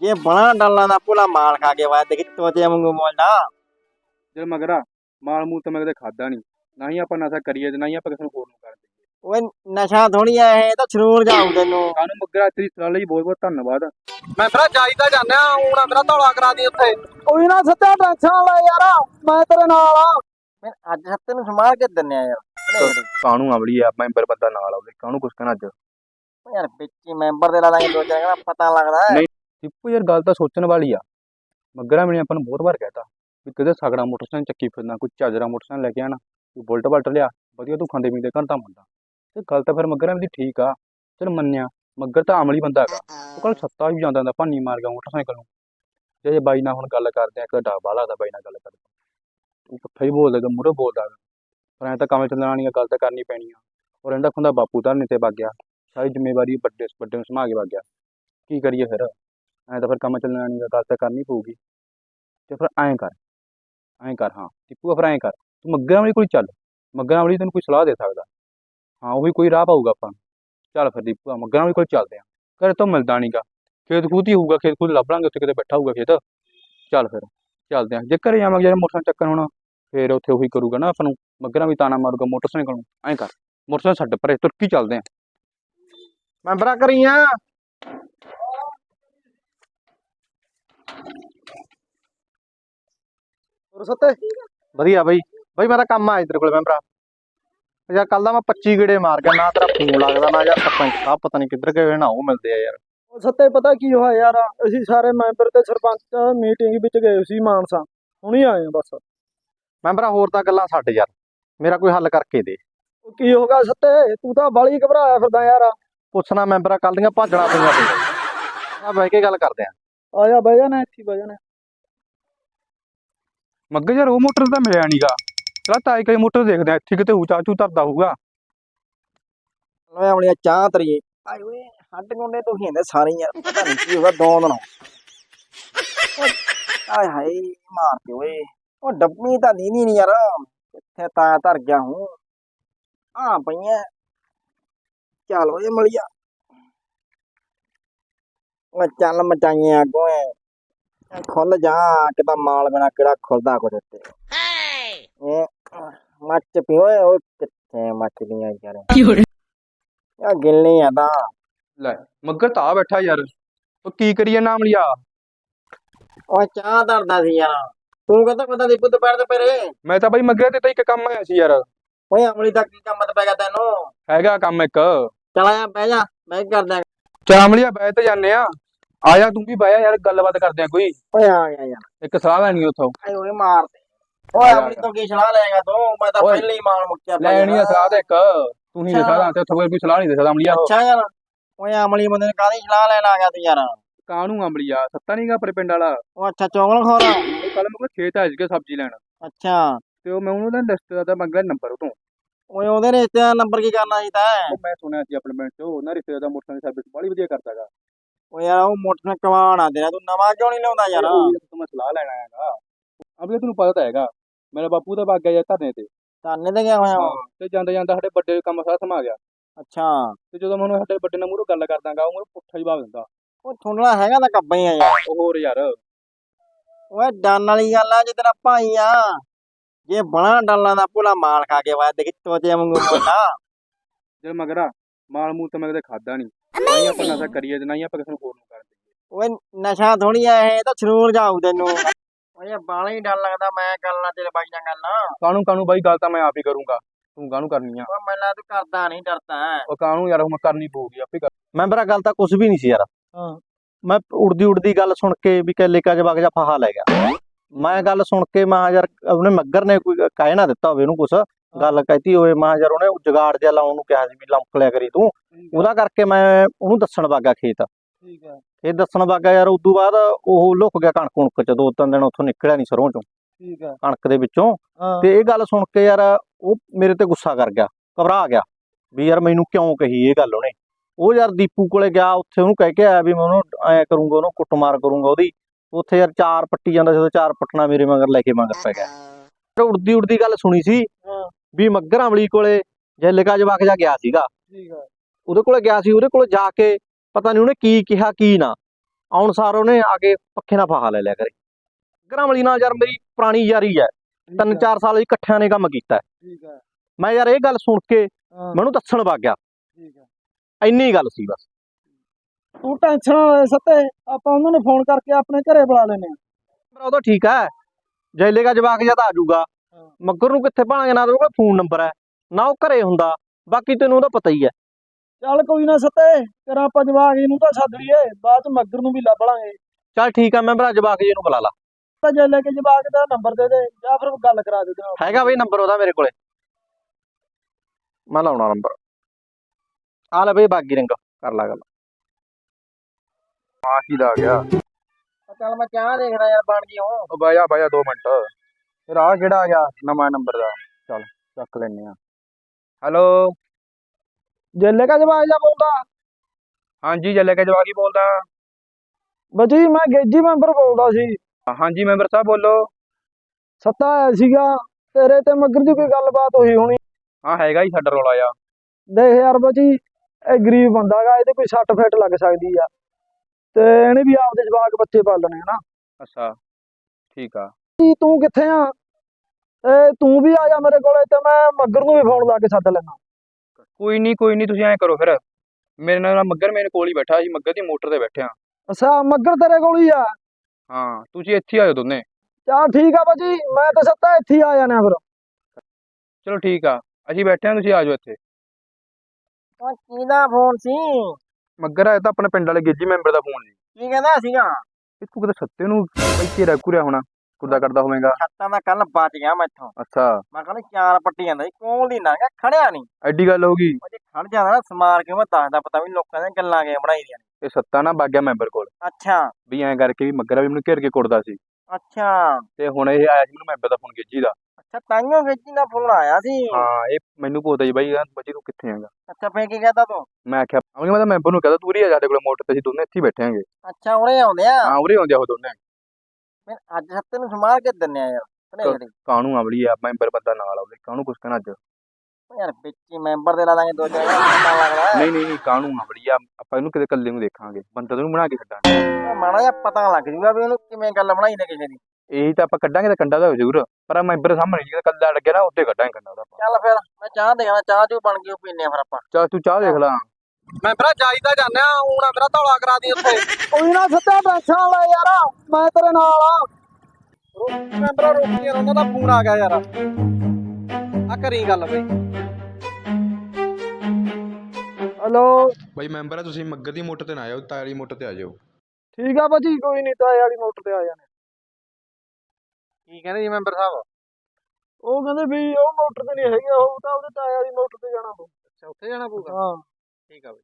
ਜੇ ਬਣਾ ਡਾਲਾਂ ਦਾ ਭੋਲਾ ਮਾਲ ਖਾ ਕੇ ਵਾਇਆ ਦੇਖੀ ਤੋਤੇ ਵਾਂਗੂ ਬੋਲਦਾ ਜਦ ਮਗਰਾ ਮਾਲ ਮੂਲ ਤਾਂ ਮੈਂ ਕਦੇ ਖਾਦਾ ਨਹੀਂ ਨਾ ਹੀ ਆਪਾਂ ਨਸ਼ਾ ਕਰੀਏ ਤੇ ਨਾ ਹੀ ਆਪਾਂ ਕਿਸੇ ਨੂੰ ਹੋਰ ਨੂੰ ਕਰਦੇ ਓਏ ਨਸ਼ਾ ਥੋੜੀ ਆ ਇਹ ਤਾਂ ਸਰੂਰ ਜਾਊ ਤੈਨੂੰ। ਕਾਨੂੰ ਮਗਰਾ ਤੇਰੀ ਸਲਾਹ ਲਈ ਬਹੁਤ ਬਹੁਤ ਧੰਨਵਾਦ। ਮੈਂ ਫਿਰ ਜਾਈਦਾ ਜਾਂਦਿਆ ਹੁਣ ਮੇਰਾ ਧੌਲਾ ਕਰਾ ਦੀ ਉੱਥੇ। ਕੋਈ ਨਾ ਸੱਤਿਆ ਟੈਨਸ਼ਨ ਲੈ ਯਾਰ ਮੈਂ ਤੇਰੇ ਨਾਲ ਆ। ਅੱਜ ਸੱਤੇ ਨੂੰ ਸੰਭਾਲ ਕੇ ਦਿੰਨੇ ਆ ਯਾਰ। ਕਾਨੂੰ ਅਮਲੀ ਆ ਮੈਂਬਰ ਬੰਦਾ ਨਾਲ ਆਉਦੇ ਕਾਨੂੰ ਕੁਛ ਕਹਿਣਾ ਅੱਜ? ਓ ਯਾਰ ਵਿੱਚ ਹੀ ਮੈਂਬਰ ਦੇ ਲਾ ਦਾਂਗੇ ਦੋ ਚਾਰ ਕਹਿੰਦਾ ਪਤਾ ਲੱਗਦਾ। ਹੈ। ਨਹੀਂ। ਟਿੱਪੂ ਯਾਰ ਗੱਲ ਤਾਂ ਸੋਚਣ ਵਾਲੀ ਆ। ਮਗਰਾ ਮੈਨੇ ਆਪਾਂ ਨੂੰ ਬਹੁਤ ਵਾਰ ਕਹਿਤਾ ਵੀ ਕਦੇ ਸਗੜਾ ਮੋਟਰਸਾਈਕਲ ਚੱਕੀ ਫਿਰਨਾ, ਕੋਈ ਚਾਜਰਾ ਮੋਟਰਸਾਈਕਲ ਲੈ ਕੇ ਆਣਾ ਕੋਈ ਬੁਲਟ ਬਲਟ ਲਿਆ, ਵਧੀਆ ਤੂੰ ਖਾਂਦੇ ਪੀਂਦੇ ਘੰਟਾ ਮੁੰਡਾ। ਤੇ ਗੱਲ ਤਾਂ ਫਿਰ ਮਗਰਾ ਮੇਰੀ ਠੀਕ ਆ, ਚਲ ਮੰਨਿਆ, ਮੱਗਰ ਤਾਂ ਅਮਲੀ ਬੰਦਾ ਹੈਗਾ। ਉਹ ਕੱਲ ਸੱਤਾ ਵੀ ਜਾਂਦਾ ਹੁੰਦਾ ਭਾਨੀ ਮਾਰ ਗਿਆ ਮੋਟਰਸਾਈਕਲ ਨੂੰ। ਜੇ ਜੇ ਬਾਈ ਨਾਲ ਹੁਣ ਗੱਲ ਕਰਦੇ ਆ, ਇੱਕ ਡਾ ਬਾਲਾ ਦਾ ਬਾਈ ਨਾਲ ਗੱਲ ਕਰਦੇ ਤੂੰ ਪੁੱਠਾ ਹੀ ਬੋਲਦਾ ਗਾ ਮੂਹਰੇ ਬੋਲਦਾ। ਗਾ। ਪਰ ਐਂ ਤਾਂ ਕੰਮ ਚੱਲਣਾ ਨਹੀਂ ਗੱਲ ਤਾਂ ਕਰਨੀ ਪੈਣੀ ਆ। ਔਰ ਇਹਦਾ ਖੁੰਦਾ ਬਾਪੂ ਧਰਨੇ ਤੇ ਵਗ ਗਿਆ। ਸਾਰੀ ਜ਼ਿੰਮੇਵਾਰੀ ਵੱਡੇ ਵੱਡੇ ਨੂੰ ਸਮਾ ਕੇ ਵਗ ਗਿਆ। ਕੀ ਕਰੀਏ ਫਿਰ? ਐਂ ਤਾਂ ਫਿਰ ਕੰਮ ਚੱਲਣਾ ਨਹੀਂ ਗੱਲ ਤਾਂ ਕਰਨੀ ਪਊਗੀ। ਤੇ ਫਿਰ ਐਂ ਕਰ ਐਂ ਕਰ, ਹਾਂ, ਟਿੱਪੂ ਫਿਰ ਐਂ ਕਰ, ਤੂੰ ਮੱਗਰਾਂ ਵਾਲੀ ਕੋਲ ਚੱਲ, ਮੱਗਰਾਂ ਵਾਲੀ ਤੈਨੂੰ ਕੋਈ ਸਲਾਹ ਦੇ ਸਕਦਾ। ਹਾਂ, ਉਹੀ ਕੋਈ ਰਾਹ ਪਾਊਗਾ ਆਪਾਂ ਚੱਲ ਫਿਰ ਟਿੱਪੂ ਮੱਗਰਾਂ ਵਾਲੀ ਕੋਲ ਚੱਲਦੇ ਆਂ। ਘਰੇ ਤੋਂ ਮਿਲਦਾ ਨਹੀਂਗਾ ਖੇਤ ਖੂਤ ਹੀ ਹੋਊਗਾ, ਖੇਤ ਖੂਤ ਲੱਭ ਲਾਂਗੇ, ਉੱਥੇ ਕਿਤੇ ਬੈਠਾ ਹੋਊਗਾ ਖੇਤ। ਚੱਲ ਫਿਰ, ਚੱਲਦੇ ਆਂ। ਜੇ ਘਰੇ ਜਾਵਾਂਗੇ, ਜਿਹੜਾ ਮੋਟਰਸਾਈਕਲ ਚੱਕਰ ਹੋਣਾ, ਫਿਰ ਉੱਥੇ ਉਹੀ ਕਰੂਗਾ ਨਾ ਆਪਾਂ ਨੂੰ। ਮੱਗਰਾਂ ਵੀ ਤਾਣਾ ਮਾਰੂਗਾ ਮੋਟਰਸਾਈਕਲ ਨੂੰ। ਐਂ ਕਰ, ਮੋਟਰਸਾਈਕਲ ਛੱਡ ਪਰੇ, ਤੁਰਕੀ ਚੱਲਦੇ ਆ ਆਂ। ਮੈਂਬਰਾਂ ਕਰੀਆਂ। ਹੋਰ ਸੱਤੇ? ਵਧੀਆ ਬਾਈ। ਬਾਈ ਮੇਰਾ ਕੰਮ ਆ ਤੇਰੇ ਕੋਲ ਮੈਂਬਰਾ ਯਾਰ ਕੱਲ ਦਾ ਮੈਂ 25 ਗੇੜੇ ਮਾਰ ਗਿਆ ਨਾ ਤੇਰਾ ਫੋਨ ਲੱਗਦਾ ਨਾ ਯਾਰ ਸਰਪੰਚ ਸਾਹਿਬ ਪਤਾ ਨਹੀਂ ਕਿੱਧਰ ਗਏ ਨਾ ਉਹ ਮਿਲਦੇ ਆ ਯਾਰ। ਉਹ ਸੱਤੇ ਪਤਾ ਕੀ ਹੋਇਆ ਯਾਰ ਅਸੀਂ ਸਾਰੇ ਮੈਂਬਰ ਤੇ ਸਰਪੰਚ ਮੀਟਿੰਗ ਵਿੱਚ ਗਏ ਸੀ ਮਾਨਸਾ। ਹੁਣੀ ਆਏ ਆ ਬਸ। ਮੈਂਬਰਾ ਹੋਰ ਤਾਂ ਗੱਲਾਂ ਛੱਡ ਯਾਰ। ਮੇਰਾ ਕੋਈ ਹੱਲ ਕਰਕੇ ਦੇ। ਉਹ ਕੀ ਹੋਗਾ ਸੱਤੇ? ਤੂੰ ਤਾਂ ਬਾਲੀ ਘਬਰਾਇਆ ਫਿਰਦਾ ਯਾਰ। ਪੁੱਛਣਾ ਮੈਂਬਰਾ ਕੱਲ ਦੀਆਂ ਭਾਜਣਾ ਪਈਆਂ ਪਈਆਂ ਆ ਬਹਿ ਕੇ ਗੱਲ ਕਰਦੇ ਆ। ਆ ਜਾ ਬਹਿ ਜਾ ਨਾ ਇੱਥੇ ਹੀ ਬਹਿ ਜਾ ਨਾ ਮੱਗੇ ਯਾਰ ਉਹ ਮੋਟਰ ਤਾਂ ਮਿਲਿਆ ਨਹੀਂਗਾ ਚਲਾ ਤਾਈ ਕਈ ਮੋਟਰ ਦੇਖਦੇ ਆ ਇੱਥੇ ਕਿਤੇ ਹੂ ਚਾਚੂ ਧਰਦਾ ਹੋਊਗਾ। ਓਏ ਆਪਣੀ ਚਾਹ ਤਰੀ ਆਏ ਓਏ ਹੱਡ ਗੁੰਡੇ ਤੋਂ ਹੀਂਦੇ ਸਾਰੇ ਯਾਰ ਪਤਾ ਨਹੀਂ ਕੀ ਹੋਗਾ ਦੋ ਦਿਨ ਆਏ ਹਾਏ ਮਾਰਦੇ ਓਏ। ਉਹ ਡੱਬੀ ਤਾਂ ਦੀਦੀ ਨਹੀਂ ਯਾਰ ਕਿੱਥੇ ਤਾਂ ਧਰ ਗਿਆ ਹੂੰ। ਆ ਪਈਆਂ। ਚੱਲ ਓਏ ਮਲੀਆ। ਚੱਲ ਮਚਾਈਆਂ ਅੱਗੋਂ ਇਹ ਖੁੱਲ ਜਾ ਕਿਤਾ ਮਾਲ ਬਿਨਾ ਕਿਹੜਾ ਖੁੱਲਦਾ ਕੁਝ ਉੱਤੇ ਇਹ ਮੱਚ ਪੀ ਓਏ ਓਏ ਕਿੱਥੇ ਮੱਚਦੀਆਂ ਯਾਰ। ਯਾ ਗਿਲਨੀ ਆ ਤਾਂ। ਲੈ ਮੱਗਰ ਤਾਂ ਆ ਬੈਠਾ ਯਾਰ। ਉਹ ਕੀ ਕਰੀਏ ਨਾਮ ਲਿਆ? ਓਏ ਚਾਹ ਧਰਦਾ ਸੀ ਯਾਰ। ਤੂੰ ਕਹਦਾ ਪਤਾ ਦੀ ਪੁੱਤ ਪੈਰ ਤੇ ਪਰੇ ਮੈਂ ਤਾਂ ਬਾਈ ਮੱਗਰ ਤੇ ਤਾਂ ਇੱਕ ਕੰਮ ਆਇਆ ਸੀ ਯਾਰ। ਓਏ ਅਮਲੀ ਤੱਕ ਕੀ ਕੰਮ ਤੇ ਪੈ ਗਿਆ ਤੈਨੂੰ? ਹੈਗਾ ਕੰਮ ਇੱਕ। ਚਲ ਆ ਬਹਿ ਜਾ ਮੈਂ ਕੀ ਕਰਦਾ? ਚਾਮਲੀਆ ਬੈ ਤੇ ਜਾਂਦੇ ਆ। ਆ ਜਾ ਤੂੰ ਵੀ ਬਾਇਆ ਯਾਰ ਗੱਲਬਾਤ ਕਰਦੇ ਆ ਕੋਈ। ਓਏ ਆ ਗਿਆ ਯਾਰ। ਇੱਕ ਸਲਾਹ ਲੈਣੀ ਉੱਥੋਂ। ਆਏ ਓਏ ਮਾਰ ਦੇ। ਓਏ ਅਮਲੀ ਤੋਂ ਕੀ ਸਲਾਹ ਲਏਗਾ ਤੂੰ ਮੈਂ ਤਾਂ ਪਹਿਲੇ ਹੀ ਮਾਲ ਮੁੱਕਿਆ ਲੈਣੀ ਆ। ਸਲਾਹ ਤੇ ਇੱਕ। ਤੂੰ ਹੀ ਦੇ। ਸਕਦਾ ਤੇ ਉੱਥੋਂ ਕੋਈ ਸਲਾਹ ਨਹੀਂ ਦੇ ਸਕਦਾ ਅਮਲੀਆ। ਅੱਛਾ ਯਾਰ। ਓਏ ਅਮਲੀ ਬੰਦੇ ਨੇ ਕਾਹਦੀ ਸਲਾਹ ਲੈਣ ਆ ਗਿਆ ਤੂੰ ਯਾਰ। ਕਾਹਨੂੰ ਅਮਲੀਆ? ਸੱਤਾ ਨਹੀਂਗਾ ਆਪਣੇ ਪਿੰਡ ਵਾਲਾ? ਉਹ ਅੱਛਾ ਚੌਗਲ ਖੋਰਾ ਕੱਲ ਮੈਂ ਖੇਤ ਆਇਆ ਸੀਗਾ ਸਬਜ਼ੀ ਲੈਣ। ਅੱਛਾ। ਤੇ ਉਹ ਮੈਂ ਉਹਨੂੰ ਦਾ ਲਿਸਟ ਦਾ ਮੰਗਿਆ ਨੰਬਰ ਉਹ ਤੋਂ ਓਏ ਉਹਦੇ ਰਿਸ਼ਤੇ ਦਾ ਨੰਬਰ ਕੀ ਕਰਨਾ ਸੀ ਤੈਂ? ਮੈਂ ਸੁਣਿਆ ਸੀ ਆਪਣੇ ਪਿੰਡ ਚ ਉਹ ਨਾ ਰਿਸ਼ਤੇ ਦਾ ਮੋਟਰਸਾਈਕਲ ਸਰਵਿਸ ਬੜੀ ਵਧੀਆ ਕਰਦਾਗਾ ਓਏ ਯਾਰ ਉਹ ਮੋਟਰ ਕਮਾਣਾ ਤੇਰਾ ਤੂੰ ਨਵਾਂ ਕਿਉਂ ਨਹੀਂ ਲਿਆਉਂਦਾ ਯਾਰ? ਤੂੰ ਮੈਂ ਸਲਾਹ ਲੈਣ ਆਇਆਗਾ ਅਬਲੇ ਤੈਨੂੰ ਪਤਾ ਤਾਂ ਹੈਗਾ ਮੇਰਾ ਬਾਪੂ ਤਾਂ ਵਗ ਗਿਆ ਯਾਰ ਧਰਨੇ ਤੇ। ਤਾਨੇ ਤੇ ਗਿਆ ਹੋਇਆ ਵਾਂ। ਤੇ ਜਾਂਦਾ ਜਾਂਦਾ ਸਾਡੇ ਵੱਡੇ ਕੰਮ ਸਾਰਾ ਸਮਾ ਗਿਆ। ਅੱਛਾ। ਤੇ ਜਦੋਂ ਮੈਨੂੰ ਸਾਡੇ ਵੱਡੇ ਨਾਲ ਮੂਹਰੋਂ ਗੱਲ ਕਰਦਾਗਾ ਉਹ ਮੈਨੂੰ ਪੁੱਠਾ ਹੀ ਭਾਗ ਦਿੰਦਾ। ਉਹ ਥੁੰਡਲਾ ਹੈਗਾ ਤਾਂ ਕੱਬਾ ਹੀ ਆ ਯਾਰ। ਉਹ ਹੋਰ ਯਾਰ। ਓਏ ਡਨ ਵਾਲੀ ਗੱਲ ਆ ਜੇ ਤੇਰਾ ਭਾਈ ਆ। ਜੇ ਬਣਾ ਡਾਲਾਂ ਦਾ ਭੋਲਾ ਮਾਲ ਖਾ ਕੇ ਵਾਇਆ ਦੇਖੀ ਤੋਤੇ ਵਾਂਗੂ ਬੋਲਦਾ ਜਦ ਮਗਰਾ ਮਾਲ ਮੂਲ ਤਾਂ ਮੈਂ ਕਦੇ ਖਾਦਾ ਨਹੀਂ ਨਾ ਹੀ ਆਪਾਂ ਨਸ਼ਾ ਕਰੀਏ ਤੇ ਨਾ ਹੀ ਆਪਾਂ ਕਿਸੇ ਨੂੰ ਹੋਰ ਨੂੰ ਕਰਦੇ ਓਏ ਨਸ਼ਾ ਥੋੜੀ ਆ ਇਹ ਤਾਂ ਸਰੂਰ ਜਾਊ ਤੈਨੂੰ। ਓਏ ਬਾਲਾ ਹੀ ਡਰ ਲੱਗਦਾ ਮੈਂ ਕਰਨਾ ਤੇਰੇ ਬਾਈ ਨਾਲ ਗੱਲ। ਕਾਹਨੂੰ ਕਾਹਨੂੰ ਬਾਈ ਗੱਲ ਤਾਂ ਮੈਂ ਆਪ ਹੀ ਕਰੂੰਗਾ। ਤੂੰ ਕਾਹਨੂੰ ਕਰਨੀ ਆ? ਓਏ ਮੈਨਾਂ ਤੂੰ ਕਰਦਾ ਨਹੀਂ ਡਰਦਾ। ਉਹ ਕਾਹਨੂੰ ਯਾਰ ਹੁਣ ਕਰਨੀ ਪਊਗੀ ਆਪੇ ਕਰ। ਮੈਂਬਰਾ ਗੱਲ ਤਾਂ ਕੁਝ ਵੀ ਨਹੀਂ ਸੀ ਯਾਰ। ਹਾਂ। ਮੈਂ ਉੜਦੀ ਉੜਦੀ ਗੱਲ ਸੁਣ ਕੇ ਵੀ ਕੱਲੇ ਕਾ ਜਵਾਕ ਜਾ ਫਾਹਾ ਲੈ ਗਿਆ। ਮੈਂ ਗੱਲ ਸੁਣ ਕੇ ਮੈਂ ਕਿਹਾ ਯਾਰ ਉਹਨੇ ਮੱਗਰ ਨੇ ਕੋਈ ਕਹਿ ਨਾ ਦਿੱਤਾ ਹੋਵੇ ਉਹਨੂੰ ਕੁਛ। ਗੱਲ ਕਹਿਤੀ ਹੋਵੇ ਮੈਂ ਕਿਹਾ ਯਾਰ ਉਹਨੇ ਜਗਾੜ ਜਿਹਾ ਲਾਉਣ ਨੂੰ ਕਿਹਾ ਸੀ ਵੀ ਲੰਕ ਲਿਆ ਕਰੀ ਤੂੰ। ਉਹਦਾ ਕਰਕੇ ਮੈਂ ਉਹਨੂੰ ਦੱਸਣ ਵਾਗਾ ਖੇਤ। ਠੀਕ ਹੈ ਇਹ ਦੱਸਣ ਵਾਗਾ ਯਾਰ ਉਦੋਂ ਬਾਅਦ ਉਹ ਲੁਕ ਗਿਆ ਕਣਕ ਕੁਣਕ ਚ ਦੋ ਤਿੰਨ ਦਿਨ ਉੱਥੋਂ ਨਿਕਲਿਆ ਨਹੀਂ ਸਰੋਂ ਚੋਂ। ਠੀਕ ਹੈ ਕਣਕ ਦੇ ਵਿੱਚੋਂ। ਤੇ ਇਹ ਗੱਲ ਸੁਣ ਕੇ ਯਾਰ ਉਹ ਮੇਰੇ ਤੇ ਗੁੱਸਾ ਕਰ ਗਿਆ ਘਬਰਾ ਗਿਆ ਵੀ ਯਾਰ ਮੈਨੂੰ ਕਿਉਂ ਕਹੀ ਇਹ ਗੱਲ ਉਹਨੇ। ਉਹ ਯਾਰ ਦੀਪੂ ਕੋਲੇ ਗਿਆ ਉੱਥੇ ਉਹਨੂੰ ਕਹਿ ਕੇ ਆਇਆ ਵੀ ਮੈਂ ਉਹਨੂੰ ਐ ਕਰੂੰਗਾ ਉਹਨੂੰ ਕੁੱਟਮਾਰ ਕਰੂੰਗਾ ਉਹਦੀ। ਉੱਥੇ ਯਾਰ ਚਾਰ ਪੱਟੀ ਜਾਂਦਾ ਜਦੋਂ ਚਾਰ ਪੱਟਣਾ ਮੇਰੇ ਮਗਰ ਲੈ ਕੇ ਮਗਰ ਪੈ ਗਿਆ। ਫਿਰ ਉੜਦੀ ਉੜਦੀ ਗੱਲ ਸੁਣੀ ਸੀ। ਵੀ ਮੱਗਰ ਅਮਲੀ ਕੋਲੇ ਜੈਲਿਕਾ ਜਵਾਕ ਜਾ ਗਿਆ ਸੀਗਾ। ਠੀਕ ਹੈ ਉਹਦੇ ਕੋਲੇ ਗਿਆ ਸੀ ਉਹਦੇ ਕੋਲੇ ਜਾ ਕੇ ਪਤਾ ਨਹੀਂ ਉਹਨੇ ਕੀ ਕਿਹਾ ਕੀ ਨਾ। ਆਉਣ ਸਾਰ ਉਹਨੇ ਆ ਕੇ ਪੱਖੇ ਨਾਲ ਫਾਹਾ ਲੈ ਲਿਆ ਕਰੇ ਗਰਾਮਲੀ ਨਾਲ ਯਾਰ ਮੇਰੀ ਪੁਰਾਣੀ ਯਾਰੀ ਹੈ ਤਿੰਨ ਚਾਰ ਸਾਲ ਇਕੱਠਿਆਂ ਨੇ ਕੰਮ ਕੀਤਾ। ਹੈ। ਠੀਕ ਹੈ ਮੈਂ ਯਾਰ ਇਹ ਗੱਲ ਸੁਣ ਕੇ ਮੈਨੂੰ ਦੱਸਣ ਵਗ ਗਿਆ। ਠੀਕ ਹੈ ਇੰਨੀ ਗੱਲ ਸੀ ਬਸ। ਤੂੰ ਟੈਨਸ਼ਨ ਸੱਤੇ ਆਪਾਂ ਉਹਨਾਂ ਨੂੰ ਫੋਨ ਕਰਕੇ ਆਪਣੇ ਘਰੇ ਬੁਲਾ ਲੈਨੇ ਆ ਪਰ ਉਹ ਤਾਂ ਠੀਕ ਹੈ। ਜੈਲੇ ਦਾ ਜਵਾਕ ਜਦ ਆ ਜਾਊਗਾ। ਮੱਗਰ ਨੂੰ ਕਿੱਥੇ ਭਾਣਾਂਗੇ ਨਾ ਉਹਦਾ ਫੋਨ ਨੰਬਰ ਹੈ? ਨਾ ਉਹ ਘਰੇ ਹੁੰਦਾ ਬਾਕੀ ਤੈਨੂੰ ਉਹਦਾ ਪਤਾ ਹੀ ਹੈ। ਚੱਲ ਕੋਈ ਨਾ ਸੱਤੇ ਤੇਰਾ ਆਪਾਂ ਜਵਾਕ ਇਹਨੂੰ ਤਾਂ ਸੱਦ ਲਈਏ ਬਾਅਦ ਚ ਮੱਗਰ ਨੂੰ ਵੀ ਲੱਭ ਲਾਂਗੇ। ਚੱਲ ਠੀਕ ਹੈ ਮੈਂ ਭਰਾ ਜਵਾਕ ਜੀ ਨੂੰ ਬੁਲਾ ਲਾ। ਤਾਂ ਜੇ ਲੈ ਕੇ ਜਵਾਕ ਦਾ ਨੰਬਰ ਦੇ ਦੇ ਜਾਂ ਫਿਰ ਗੱਲ ਕਰਾ ਦੇ ਦੇ ਹੈਗਾ ਬਈ ਨੰਬਰ ਉਹਦਾ ਮੇਰੇ ਕੋਲੇ। ਮੈਂ ਲਾਉਣਾ ਨੰਬਰ ਆ ਲੈ ਬਈ ਬਾਗੀ ਰੰਗ ਕਰ ਲਾ ਗੱਲ। ਆ ਕੀ ਦਾ ਗਿਆ। ਚੱਲ ਮੈਂ ਚਾਹ ਦੇਖਦਾ ਯਾਰ ਬਣ ਗਈ ਉਹ ਉਹ ਬਹਿ ਜਾ 2 ਮਿੰਟ। ਫਿਰ ਆ ਕਿਹੜਾ ਆ? ਗਿਆ ਨਵਾਂ ਨੰਬਰ ਦਾ। ਚੱਲ ਚੱਕ ਲੈਨੇ ਆ ਹੈਲੋ? ਜੇਲੇ ਕਾ ਜਵਾਕ ਜਾ ਬੋਲਦਾ। ਹਾਂਜੀ ਜੱਲੇ ਕੇ ਜਵਾਕੀ ਬੋਲਦਾ। ਬਜੀ ਮੈਂ ਗੇਜੀ ਮੈਂਬਰ ਬੋਲਦਾ ਸੀ। ਹਾਂਜੀ ਮੈਂਬਰ ਸਾਹਿਬ ਬੋਲੋ। ਸੱਤਾ ਆਇਆ ਸੀਗਾ। ਤੇਰੇ ਤੇ ਮੱਗਰ ਦੀ ਕੋਈ ਗੱਲਬਾਤ ਹੋਈ ਹੋਣੀ। ਹਾਂ ਹੈਗਾ ਹੀ ਸਾਡਾ ਰੋਲਾ ਆ। ਦੇਖ ਯਾਰ ਬਜੀ ਇਹ ਗਰੀਬ ਬੰਦਾ ਇਹਦੇ ਕੋਈ ਸੱਟ ਫੇਟ ਲੱਗ ਸਕਦੀ ਆ। ਤੇ ਇਹਨੇ ਵੀ ਆਪਦੇ ਜਵਾਕ ਬੱਚੇ ਪਾਲਣੇ ਹਨਾ? ਅੱਛਾ ਠੀਕ ਆ। ਕੀ ਤੂੰ ਕਿੱਥੇ ਆ? ਤੇ ਤੂੰ ਵੀ ਆ ਜਾ ਮੇਰੇ ਕੋਲੇ ਤੇ ਮੈਂ ਮੱਗਰ ਨੂੰ ਵੀ ਫੋਨ ਲਾ ਕੇ ਸੱਦ ਲੈਣਾ ਕੋਈ ਨਹੀਂ ਕੋਈ ਨਹੀਂ ਤੁਸੀਂ ਐਂ ਕਰੋ ਫਿਰ। ਮੇਰੇ ਨਾਲ ਮੱਗਰ ਮੇਰੇ ਕੋਲ ਹੀ ਬੈਠਾ ਸੀ ਮੱਗਰ ਦੀ ਮੋਟਰ ਤੇ ਬੈਠਿਆ ਅੱਛਾ ਮੱਗਰ ਤੇਰੇ ਕੋਲ ਹੀ ਆ? ਹਾਂ ਤੁਸੀਂ ਇੱਥੇ ਆਇਓ ਦੋਨੇ। ਚੱਲ ਠੀਕ ਆ ਬਾਜੀ ਮੈਂ ਤੇ ਸੱਤਾ ਇੱਥੇ ਆ ਜਾਣਾ ਫਿਰ। ਚਲੋ ਠੀਕ ਆ ਅਸੀਂ ਬੈਠੇ ਹਾਂ ਤੁਸੀਂ ਆ ਜਾਓ ਇੱਥੇ। ਉਹ ਕਿਹਦਾ ਫੋਨ ਸੀ? ਮੱਗਰ ਆਇਆ ਤਾਂ ਆਪਣੇ ਪਿੰਡ ਵਾਲੇ ਗੇਜੀ ਮੈਂਬਰ ਦਾ ਫੋਨ ਜੀ। ਕੀ ਕਹਿੰਦਾ ਸੀਗਾ? ਇਹ ਤੂੰ ਕਿਤੇ ਸੱਤੇ ਨੂੰ ਇੱਥੇ ਰਹਿ ਕੁਰਿਆ ਹੋਣਾ ਕੁਰਦਾ ਕਰਦਾ ਹੋਵੇਂਗਾ। ਛੱਤਾਂ ਦਾ ਕੱਲ ਬਚ ਗਿਆ ਮੈਥੋਂ। ਅੱਛਾ। ਮੈਂ ਕਹਿੰਦਾ ਚਾਰ ਪੱਟੀ ਜਾਂਦਾ ਸੀ ਕੋਲ ਦੀ ਨਾ ਗਿਆ ਖੜਿਆ ਨਹੀਂ। ਐਡੀ ਗੱਲ ਹੋ ਗਈ। ਉਹ ਜੇ ਖੜ ਜਾਂਦਾ ਨਾ ਸਮਾਰ ਕੇ ਮੈਂ ਦੱਸਦਾ ਪਤਾ ਵੀ ਲੋਕਾਂ ਦੀਆਂ ਗੱਲਾਂ ਕਿਵੇਂ ਬਣਾਈ ਦੀਆਂ ਨੇ। ਇਹ ਸੱਤਾ ਨਾ ਵਗ ਗਿਆ ਮੈਂਬਰ ਕੋਲ। ਅੱਛਾ। ਵੀ ਐਂ ਕਰਕੇ ਵੀ ਮੱਗਰ ਵੀ ਮੈਨੂੰ ਘੇਰ ਕੇ ਕੁੱਟਦਾ ਸੀ। ਅੱਛਾ। ਤੇ ਹੁਣ ਇਹ ਆਇਆ ਸੀ ਮੈਨੂੰ ਮੈਂਬਰ ਦਾ ਫੋਨ ਗੇਜੀ ਦਾ। ਅੱਛਾ ਤਾਈਓ ਵੇਚੀ ਦਾ ਫੋਨ ਆਇਆ ਸੀ। ਹਾਂ ਇਹ ਮੈਨੂੰ ਪੁੱਛਦਾ ਜੀ ਬਾਈ ਬੱਜੀ ਤੂੰ ਕਿੱਥੇ ਹੈਗਾ? ਅੱਛਾ ਫੇਰ ਕੀ ਕਹਤਾ ਤੂੰ? ਮੈਂ ਆਖਿਆ ਅਮਲੀ ਮੈਂ ਤਾਂ ਮੈਂਬਰ ਨੂੰ ਕਹਦਾ ਤੂੰ ਹੀ ਆ ਸਾਡੇ ਕੋਲ ਮੋਟਰ ਤੇ ਅਸੀਂ ਦੋਨੇ ਇੱਥੇ ਬੈਠੇ ਅੱਛਾ ਉਰੇ ਆਉਂਦੇ ਆ? ਹਾਂ ਉਰੇ ਆਉਂਦੇ ਆ ਉਹ ਦੋਨੇ। ਫਿਰ ਅੱਜ ਸੱਤੇ ਨੂੰ ਸਮਾਰ ਕੇ ਦਿੰਨੇ ਆ ਯਾਰ ਕਾਹਨੂੰ ਅਮਲੀ ਆ ਮੈਂਬਰ ਬੰਦਾ ਨਾਲ ਆਉਂਦੇ ਕਾਹਨੂੰ ਕੁਛ ਕਹਿਣਾ ਅੱਜ? ਯਾਰ ਵਿੱਚ ਮੈਂਬਰ ਦੇ ਲਾ ਦਾਂਗੇ ਦੋ ਚਾਰ ਪਤਾ। ਨਹੀਂ ਨਹੀਂ ਨਹੀਂ ਕਾਹਨੂੰ ਅਮਲੀ ਆ ਆਪਾਂ ਇਹਨੂੰ ਕਿਤੇ ਇਕੱਲੇ ਨੂੰ ਦੇਖਾਂਗੇ ਬੰਦਾ ਤਾਂ ਇਹਨੂੰ ਬਣਾ ਕੇ ਛੱਡਾਂਗੇ। ਮਾੜਾ ਜਿਹਾ ਪਤਾ ਲੱਗ ਜੂਗਾ ਵੀ ਉਹਨੂੰ ਕਿਵੇਂ ਗੱਲ ਬਣਾਈ ਨੇ ਕਿਸੇ ਦੀ। ਇਹੀ ਤਾਂ ਆਪਾਂ ਕੱਢਾਂਗੇ ਤਾਂ ਕੰਡਾ ਦਾ ਹੋ ਜ਼ਰੂਰ। ਪਰ ਮੈਂਬਰ ਸਾਹਮਣੇ ਜਿਹੜਾ ਕੱਲਾ ਲੱਗਿਆ ਨਾ ਉੱਤੇ ਕੱਢਾਂਗੇ ਕੰਡਾ ਦਾ ਚੱਲ ਫਿਰ ਮੈਂ ਚਾਹ ਦੇਖਣਾ ਚਾਹ ਚੂ ਬਣ ਗਈ ਉਹ ਪੀਨੇ ਆ ਫਿਰ ਆਪਾਂ। ਚੱਲ ਤੂੰ ਚਾਹ ਦੇਖ ਲੈ। ਮੈਂ ਭਰਾ ਜਾਈਦਾ ਜਾਣਿਆ ਹੁਣ ਆ ਮੇਰਾ ਧੌਲਾ ਕਰਾ ਦੀ ਉੱਥੇ। ਕੋਈ ਨਾ ਸੱਤਾ ਟੈਨਸ਼ਨ ਨਾ ਲੈ ਯਾਰ ਮੈਂ ਤੇਰੇ ਨਾਲ ਆ। ਮੈਂਬਰਾਂ ਰੋਕੀ ਯਾਰ ਉਹਨਾਂ ਦਾ ਫੋਨ ਆ ਗਿਆ ਯਾਰ। ਆ ਕਰੀ ਗੱਲ ਬਈ। ਹਲੋ। ਬਾਈ ਮੈਂਬਰ ਆ ਤੁਸੀਂ ਮੱਗਰ ਦੀ ਮੋਟਰ ਤੇ ਨਾ ਆਇਓ ਤਾਰੀ ਮੋਟਰ ਤੇ ਆ ਜਾਓ ਠੀਕ ਆ ਬਾਜੀ ਕੋਈ ਨਹੀਂ ਤਾਂ ਵਾਲੀ ਮੋਟਰ ਤੇ ਆ ਜਾਣੇ। ਕੀ ਕਹਿੰਦੇ ਜੀ ਮੈਂਬਰ ਸਾਹਿਬ? ਉਹ ਕਹਿੰਦੇ ਵੀ ਉਹ ਮੋਟਰ ਤੇ ਨਹੀਂ ਹੈਗੀ ਉਹ ਤਾਂ ਉਹਦੇ ਤਾਏ ਵਾਲੀ ਮੋਟਰ ਤੇ ਜਾਣਾ ਪਊ। ਅੱਛਾ ਉੱਥੇ ਜਾਣਾ ਪਊਗਾ? ਹਾਂ। ਠੀਕ ਆ ਬਈ।